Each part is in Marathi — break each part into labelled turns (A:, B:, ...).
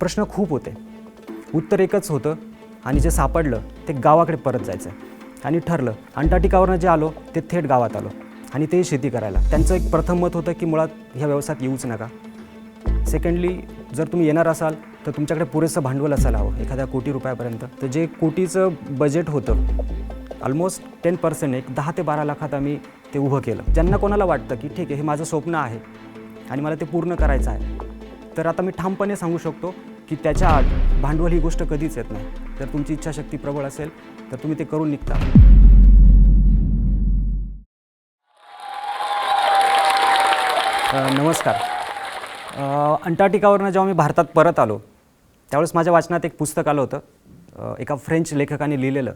A: प्रश्न खूप होते. उत्तर एकच होतं आणि जे सापडलं ते गावाकडे परत जायचं. आणि ठरलं अंटार्टिकावरनं जे आलो ते थेट गावात आलो. आणि ते शेती करायला. त्यांचं एक प्रथम मत होतं की मुळात ह्या व्यवसायात येऊच नका. सेकंडली जर तुम्ही येणार असाल तर तुमच्याकडे पुरेसं भांडवल असायला हवं एखाद्या कोटी रुपयापर्यंत. तर जे कोटीचं बजेट होतं ऑलमोस्ट टेन पर्सेंट एक दहा ते बारा लाखात आम्ही ते उभं केलं. ज्यांना कोणाला वाटतं की ठीक आहे हे माझं स्वप्न आहे आणि मला ते पूर्ण करायचं आहे. तर आता मी ठामपणे सांगू शकतो की त्याच्या आत भांडवल ही गोष्ट कधीच येत नाही. जर तुमची इच्छाशक्ती प्रबळ असेल तर तुम्ही ते करून निघता. नमस्कार. अंटार्क्टिकावरनं जेव्हा मी भारतात परत आलो त्यावेळेस माझ्या वाचनात एक पुस्तक आलं होतं. एका फ्रेंच लेखकाने लिहिलेलं.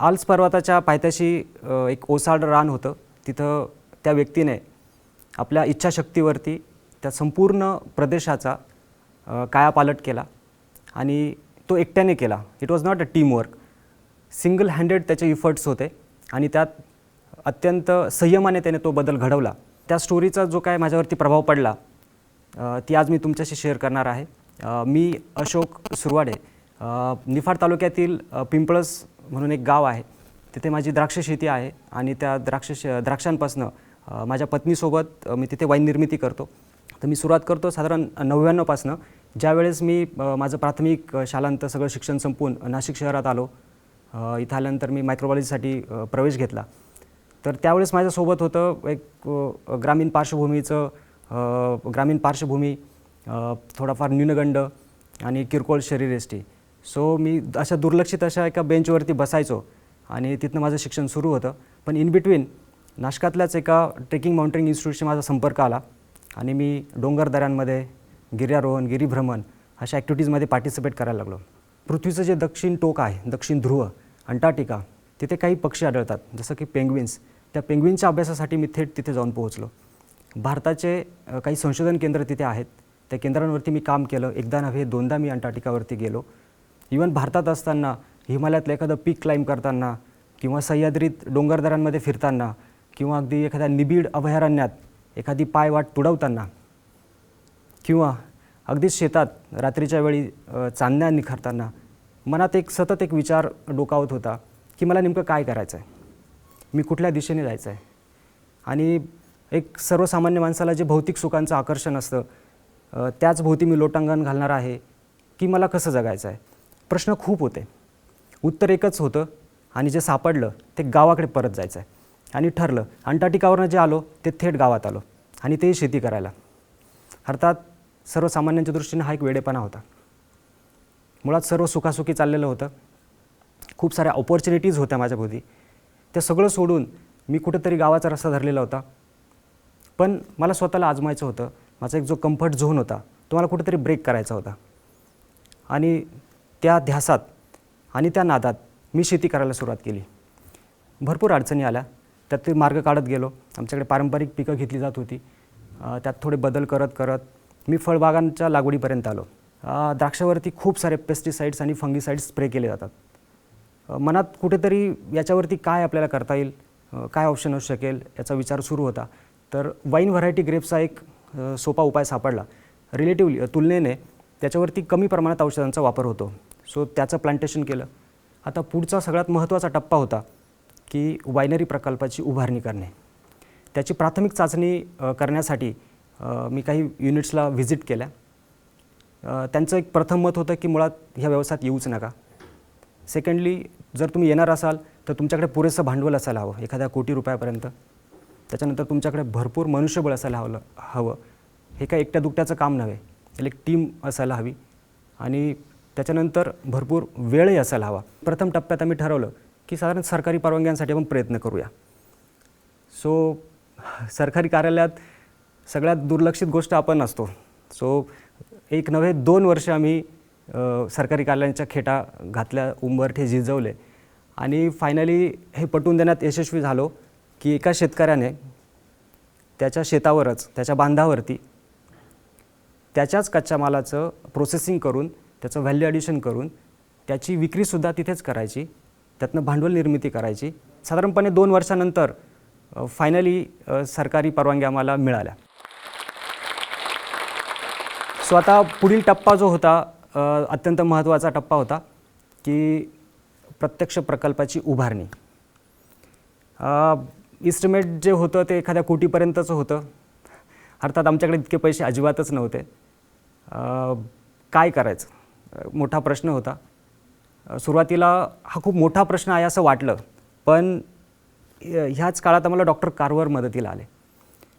A: आल्स पर्वताच्या पायथ्याशी एक ओसाड रान होतं. तिथं त्या व्यक्तीने आपल्या इच्छाशक्तीवरती त्या संपूर्ण प्रदेशाचा कायापालट केला आणि तो एकट्याने केला. It was not a teamwork single handed त्याचे इफर्ट्स होते आणि त्यात अत्यंत संयमाने त्याने तो बदल घडवला. त्या स्टोरीचा जो काय माझ्यावरती प्रभाव पडला ती आज मी तुमच्याशी शेअर करणार आहे. मी अशोक सुरवाडे निफाड तालुक्यातील पिंपळस म्हणून एक गाव आहे. तिथे माझी द्राक्ष शेती आहे आणि त्या द्राक्ष श द्राक्षांपासनं माझ्या पत्नीसोबत मी तिथे वाईन निर्मिती करतो. तर मी सुरुवात करतो साधारण नव्याण्णवपासनं ज्यावेळेस मी माझं प्राथमिक शालांत सगळं शिक्षण संपवून नाशिक शहरात आलो इथं आल्यानंतर मी मायक्रोबायोलॉजीसाठी प्रवेश घेतला. तर त्यावेळेस माझ्यासोबत होतं एक ग्रामीण पार्श्वभूमीचं ग्रामीण पार्श्वभूमी थोडाफार न्यूनगंड आणि किरकोळ शरीरयष्टी सो मी अशा दुर्लक्षित अशा एका बेंचवरती बसायचो आणि तिथनं माझं शिक्षण सुरू होतं. पण इन बिटवीन नाशकातल्याच एका ट्रेकिंग माउंटेनिंग इन्स्टिट्यूटशी माझा संपर्क आला. आणि मी डोंगरदऱ्यांमध्ये गिर्यारोहण गिरीभ्रमण अशा ॲक्टिव्हिटीजमध्ये पार्टिसिपेट करायला लागलो. पृथ्वीचं जे दक्षिण टोक आहे दक्षिण ध्रुव अंटार्क्टिका तिथे काही पक्षी आढळतात जसं की पेंग्विन्स त्या पेंग्विनच्या अभ्यासासाठी मी थेट तिथे जाऊन पोहोचलो. भारताचे काही संशोधन केंद्र तिथे आहेत. त्या केंद्रांवरती मी काम केलं. एकदा नव्हे दोनदा मी अंटार्क्टिकावरती गेलो. इवन भारतात असताना हिमालयातलं एखादं पीक क्लाइंब करताना किंवा सह्याद्रीत डोंगरदऱ्यांमध्ये फिरताना किंवा अगदी एखाद्या निबिड अभयारण्यात एखादी पायवाट तुडवताना किंवा अगदीच शेतात रात्रीच्या वेळी चांदण्या निखरताना मनात एक सतत एक विचार डोकावत होता की मला नेमकं काय करायचं आहे मी कुठल्या दिशेने जायचं आहे आणि एक सर्वसामान्य माणसाला जे भौतिक सुखांचं आकर्षण असतं त्याच भोवती मी लोटांगण घालणार आहे की मला कसं जगायचं आहे प्रश्न खूप होते. उत्तर एकच होतं आणि जे सापडलं ते गावाकडे परत जायचं आहे आणि ठरलं अंटार्टिकावरनं जे आलो ते थेट गावात आलो आणि तेही शेती करायला. अर्थात सर्वसामान्यांच्या दृष्टीने हा एक वेडेपणा होता. मुळात सर्व सुखासुखी चाललेलं होतं. खूप साऱ्या ऑपॉर्च्युनिटीज होत्या माझ्याभोवती. ते सगळं सोडून मी कुठेतरी गावाचा रस्ता धरलेला होता. पण मला स्वतःला आजमायचं होतं. माझा एक जो कम्फर्ट झोन होता तो मला कुठेतरी ब्रेक करायचा होता. आणि त्या ध्यासात आणि त्या नादात मी शेती करायला सुरुवात केली. भरपूर अडचणी आल्या. त्यात ते मार्ग काढत गेलो. आमच्याकडे पारंपरिक पिकं घेतली जात होती. त्यात थोडे बदल करत करत मी फळबागांच्या लागवडीपर्यंत आलो. द्राक्षावरती खूप सारे पेस्टिसाईड्स आणि फंगिसाईड्स स्प्रे केले जातात. मनात कुठेतरी याच्यावरती काय आपल्याला करता येईल? काय ऑप्शन असू शकेल? याचा विचार सुरू होता. तर वाईन व्हरायटी ग्रेप्सचा एक सोपा उपाय सापडला. रिलेटिव्हली तुलनेने त्याच्यावरती कमी प्रमाणात औषधांचा वापर होतो. सो त्याचं प्लांटेशन केलं. आता पुढचा सगळ्यात महत्त्वाचा टप्पा होता. की वायनरी प्रकल्पाची उभारणी करणे. त्याची प्राथमिक चाचणी करण्यासाठी मी काही युनिट्सला व्हिजिट केल्या. त्यांचं एक प्रथम मत होतं की मुळात ह्या व्यवसायात येऊच नका. सेकंडली जर तुम्ही येणार असाल तर तुमच्याकडे पुरेसं भांडवल असायला हवं एखाद्या कोटी रुपयापर्यंत. त्याच्यानंतर तुमच्याकडे भरपूर मनुष्यबळ असायला हवं हवं. हे काय एकट्या दुकट्याचं काम नव्हे त्याला एक टीम असायला हवी. आणि त्याच्यानंतर भरपूर वेळही असायला हवा. प्रथम टप्प्यात आम्ही ठरवलं की साधारण सरकारी परवानग्यांसाठी आपण प्रयत्न करूया. सो सरकारी कार्यालयात सगळ्यात दुर्लक्षित गोष्ट आपण असतो. सो एक नव्हे दोन वर्ष आम्ही सरकारी कार्यालयांच्या खेटा घातल्या उंबरठे झिजवले. आणि फायनली हे पटवून देण्यात यशस्वी झालो की एका शेतकऱ्याने त्याच्या शेतावरच त्याच्या बांधावरती त्याच्याच कच्च्या मालाचं प्रोसेसिंग करून त्याचं व्हॅल्यू ॲडिशन करून त्याची विक्रीसुद्धा तिथेच करायची. त्यातनं भांडवल निर्मिती करायची. साधारणपणे दोन वर्षानंतर फायनली सरकारी परवानगी आम्हाला मिळाल्या. सो आता पुढील टप्पा जो होता अत्यंत महत्त्वाचा टप्पा होता की प्रत्यक्ष प्रकल्पाची उभारणी. इस्टिमेट जे होतं ते एखाद्या कोटीपर्यंतचं होतं. अर्थात आमच्याकडे इतके पैसे अजिबातच नव्हते. काय करायचं? मोठा प्रश्न होता. सुरुवातीला हा खूप मोठा प्रश्न आहे असं वाटलं पण ह्याच काळात आम्हाला डॉक्टर कारवर मदतीला आले.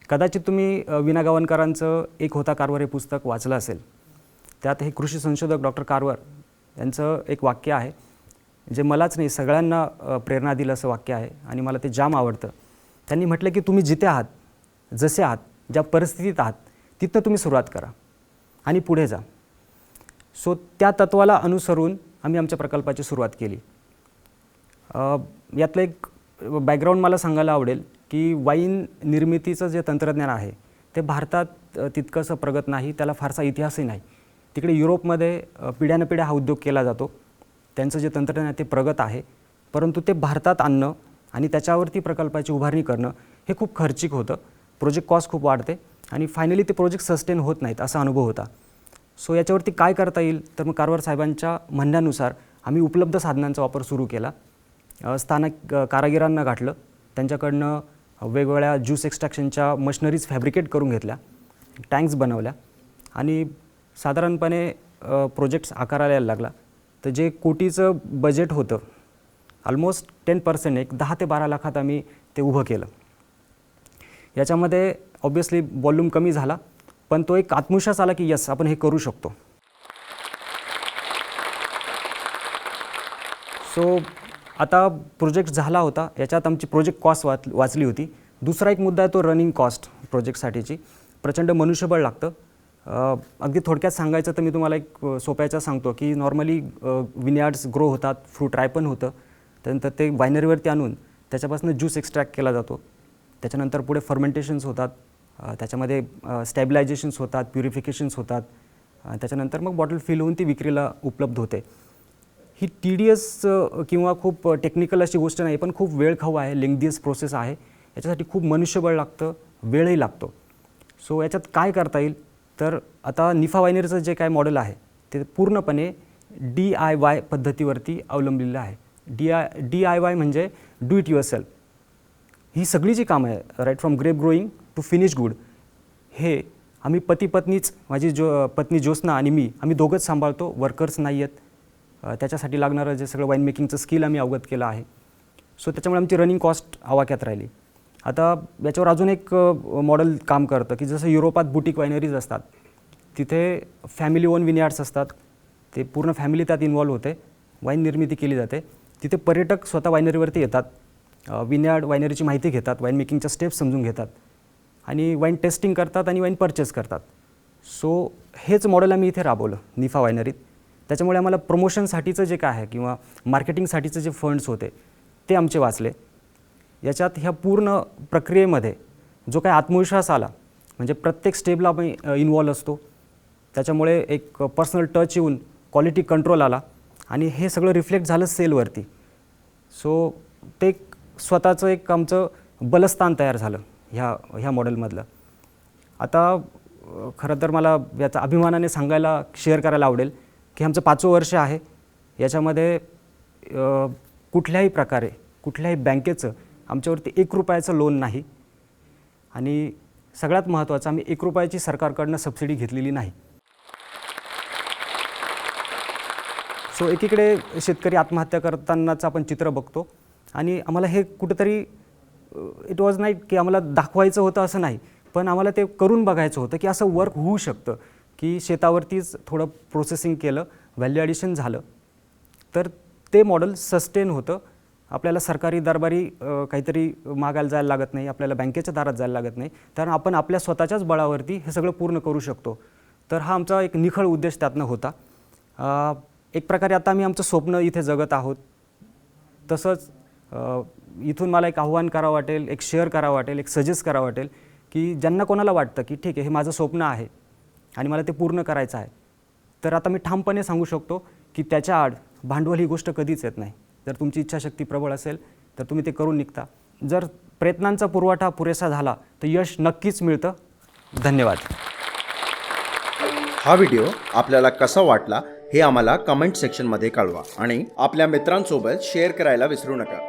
A: कदाचित तुम्ही विना गावणकरांचं एक होता कारवर हे पुस्तक वाचलं असेल. त्यात हे कृषी संशोधक डॉक्टर कारवर यांचं एक वाक्य आहे जे मलाच नाही सगळ्यांना प्रेरणा दिलं असं वाक्य आहे आणि मला ते जाम आवडतं. त्यांनी म्हटलं की तुम्ही जिथे आहात जसे आहात ज्या परिस्थितीत आहात तिथं तुम्ही सुरुवात करा आणि पुढे जा. सो त्या तत्वाला अनुसरून आम्ही आमच्या प्रकल्पाची सुरुवात केली. यातलं एक बॅकग्राऊंड मला सांगायला आवडेल की वाईन निर्मितीचं जे तंत्रज्ञान आहे ते भारतात तितकंसं प्रगत नाही त्याला फारसा इतिहासही नाही. तिकडे युरोपमध्ये पिढ्यानपिढ्या हा उद्योग केला जातो. त्यांचं जे तंत्रज्ञान आहे ते प्रगत आहे. परंतु ते भारतात आणणं आणि त्याच्यावरती प्रकल्पाची उभारणी करणं हे खूप खर्चिक होतं. प्रोजेक्ट कॉस्ट खूप वाढते आणि फायनली ते प्रोजेक्ट सस्टेन होत नाहीत असा अनुभव होता. सो याच्यावरती काय करता येईल? तर मग कारवार साहेबांच्या म्हणण्यानुसार आम्ही उपलब्ध साधनांचा वापर सुरू केला. स्थानिक कारागिरांना गाठलं त्यांच्याकडनं वेगवेगळ्या ज्यूस एक्स्ट्रॅक्शनच्या मशिनरीज फॅब्रिकेट करून घेतल्या. टँक्स बनवल्या. आणि साधारणपणे प्रोजेक्ट्स आकाराला यायला लागला. तर जे कोटीचं बजेट होतं ऑलमोस्ट टेन पर्सेंट एक दहा ते बारा लाखात आम्ही ते उभं केलं. याच्यामध्ये ऑब्वियसली वॉल्यूम कमी झाला. पण तो एक आत्मविश्वास आला की यस आपण हे करू शकतो. सो आता प्रोजेक्ट झाला होता. याच्यात आमची प्रोजेक्ट कॉस्ट वाच वाचली होती. दुसरा एक मुद्दा आहे तो रनिंग कॉस्ट प्रोजेक्टसाठीची प्रचंड मनुष्यबळ लागतं. अगदी थोडक्यात सांगायचं तर मी तुम्हाला एक सोप्याचा सांगतो की नॉर्मली विनयार्ड्स ग्रो होतात फ्रूट रायपन होतं. त्यानंतर ते वायनरीवरती आणून त्याच्यापासून ज्यूस एक्स्ट्रॅक्ट केला जातो. त्याच्यानंतर पुढे फर्मेंटेशन्स होतात. त्याच्यामध्ये स्टॅबिलायझेशन्स होतात प्युरिफिकेशन्स होतात. त्याच्यानंतर मग बॉटल फिल होऊन ती विक्रीला उपलब्ध होते. ही टी डी एस किंवा खूप टेक्निकल अशी गोष्ट नाही पण खूप वेळखाऊ आहे लेंगदियस प्रोसेस आहे. याच्यासाठी खूप मनुष्यबळ लागतं वेळही लागतो. सो याच्यात काय करता येईल? तर आता निफा वायनरीचं जे काय मॉडेल आहे ते पूर्णपणे डी आय वाय पद्धतीवरती अवलंबलेलं आहे. D I D I Y म्हणजे डू इट युअर सेल्फ ही सगळी जी कामं आहे right from grape growing to finish good हे आम्ही पती पत्नीच माझी जो पत्नी ज्योत्स्ना आणि मी आम्ही दोघंच सांभाळतो. वर्कर्स नाही आहेत. त्याच्यासाठी लागणारं जे सगळं वाईन मेकिंगचं स्किल आम्ही अवगत केलं आहे. सो त्याच्यामुळे आमची रनिंग कॉस्ट आवाक्यात राहिली. आता याच्यावर अजून एक मॉडेल काम करतं की जसं युरोपात बुटीक वायनरीज असतात तिथे फॅमिली ओन विनयार्ड्स असतात. ते पूर्ण फॅमिली त्यात इन्वॉल्व होते. वाईन निर्मिती केली जाते. तिथे पर्यटक स्वतः वायनरीवरती येतात. विनयार्ड वायनरीची माहिती घेतात. वाईन मेकिंगच्या स्टेप्स समजून घेतात. आणि वाईन टेस्टिंग करतात आणि वाईन परचेस करतात. सो हेच मॉडेल आम्ही इथे राबवलं निफा वायनरीत त्याच्यामुळे आम्हाला प्रमोशनसाठीचं जे काय आहे किंवा मार्केटिंगसाठीचं जे फंड्स होते ते आमचे वाचले. याच्यात ह्या पूर्ण प्रक्रियेमध्ये जो काही आत्मविश्वास आला म्हणजे प्रत्येक स्टेपला आम्ही इन्वॉल्व असतो. त्याच्यामुळे एक पर्सनल टच येऊन क्वालिटी कंट्रोल आला आणि हे सगळं रिफ्लेक्ट झालं सेलवरती सो ते एक स्वतःचं एक आमचं बलस्थान तयार झालं. ह्या ह्या मॉडेलमधलं. आता खरं तर मला याचा अभिमानाने सांगायला शेअर करायला आवडेल की आमचं पाचवं वर्ष आहे. याच्यामध्ये कुठल्याही प्रकारे कुठल्याही बँकेचं आमच्यावरती एक रुपयाचं लोन नाही. आणि सगळ्यात महत्त्वाचं आम्ही एक रुपयाची सरकारकडनं सबसिडी घेतलेली नाही. सो एकीकडे शेतकरी आत्महत्या करतानाचं आपण चित्र बघतो. आणि आम्हाला हे कुठंतरी इट वॉज नाईट की आम्हाला दाखवायचं होतं असं नाही पण आम्हाला ते करून बघायचं होतं की असं वर्क होऊ शकतं की शेतावरतीच थोडं प्रोसेसिंग केलं व्हॅल्यू ॲडिशन झालं. तर ते मॉडेल सस्टेन होतं. आपल्याला सरकारी दरबारी काहीतरी मागायला जायला लागत नाही आपल्याला बँकेच्या दारात जायला लागत नाही. कारण आपण आपल्या स्वतःच्याच बळावरती हे सगळं पूर्ण करू शकतो. तर हा आमचा एक निखळ उद्देश त्यातनं होता. एक प्रकारे आता आम्ही आमचं स्वप्न इथे जगत आहोत. तसंच इथून मला एक आव्हान करावं वाटेल एक शेअर करावं वाटेल एक सजेस्ट करावं वाटेल की ज्यांना कोणाला वाटतं की ठीक आहे हे माझं स्वप्न आहे आणि मला ते पूर्ण करायचं आहे तर आता मी ठामपणे सांगू शकतो की त्याच्या आड भांडवल ही गोष्ट कधीच येत नाही. जर तुमची इच्छाशक्ती प्रबळ असेल तर तुम्ही ते करून निघता. जर प्रयत्नांचा पुरवठा पुरेसा झाला तर यश नक्कीच मिळतं. धन्यवाद.
B: हा व्हिडिओ आपल्याला कसा वाटला हे आम्हाला कमेंट सेक्शनमध्ये कळवा आणि आपल्या मित्रांसोबत शेअर करायला विसरू नका.